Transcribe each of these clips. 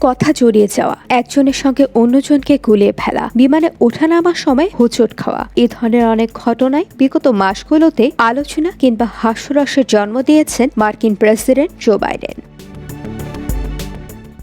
কথা জড়িয়ে যাওয়া। একজনের সঙ্গে অন্যজনকে গুলিয়ে ফেলা, বিমানে ওঠা নামার সময় হোঁচট খাওয়া। এ ধরনের অনেক ঘটনায় বিগত মাসগুলোতে আলোচনা কিংবা হাস্যরসের জন্ম দিয়েছেন মার্কিন প্রেসিডেন্ট জো বাইডেন।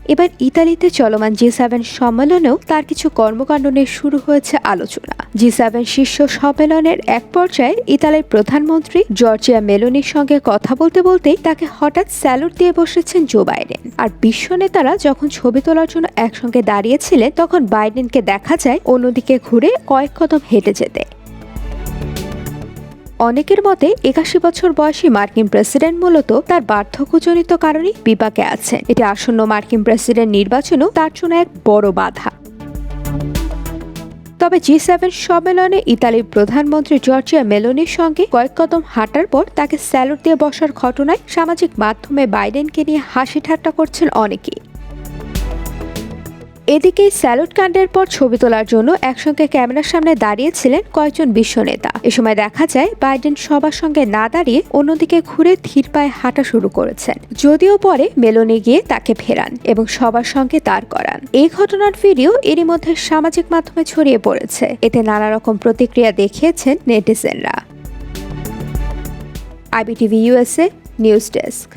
এবার ইতালিতে চলমান জি সেভেন সম্মেলনেও তার কিছু কর্মকাণ্ড নিয়ে শুরু হয়েছে আলোচনা। জি সেভেন শীর্ষ সম্মেলনের এক পর্যায়ে ইতালির প্রধানমন্ত্রী জর্জিয়া মেলোনির সঙ্গে কথা বলতে বলতেই তাকে হঠাৎ স্যালুট দিয়ে বসেছেন জো বাইডেন। আর বিশ্ব নেতারা যখন ছবি তোলার জন্য একসঙ্গে দাঁড়িয়েছিলেন, তখন বাইডেনকে দেখা যায় অন্যদিকে ঘুরে কয়েক কদম হেঁটে যেতে। অনেকের মতে একাশি বছর বয়সী মার্কিন প্রেসিডেন্ট মূলত তার বার্ধক্যজনিত কারণেই বিপাকে আছেন। এটি আসন্ন মার্কিন প্রেসিডেন্ট নির্বাচনেও তার জন্য এক বড় বাধা। তবে জি সেভেন সম্মেলনে ইতালির প্রধানমন্ত্রী জর্জিয়া মেলোনির সঙ্গে কয়েক কদম হাঁটার পর তাকে স্যালুট দিয়ে বসার ঘটনায় সামাজিক মাধ্যমে বাইডেনকে নিয়ে হাসি ঠাট্টা করছেন অনেকেই। এদিকে স্যালুট কাণ্ডের পর ছবি তোলার জন্য একসঙ্গে ক্যামেরার সামনে দাঁড়িয়েছিলেন কয়েকজন বিশ্ব নেতা। এ সময় দেখা যায়, বাইডেন সবার সঙ্গে না দাঁড়িয়ে অন্যদিকে ঘুরে ধীর পায়ে হাঁটা শুরু করেছেন। যদিও পরে মেলনে গিয়ে তাকে ফেরান এবং সবার সঙ্গে দাঁড় করান। এই ঘটনার ভিডিও এরই মধ্যে সামাজিক মাধ্যমে ছড়িয়ে পড়েছে। এতে নানা রকম প্রতিক্রিয়া দেখিয়েছেন নেটিজেনরা। IBTV USA news desk.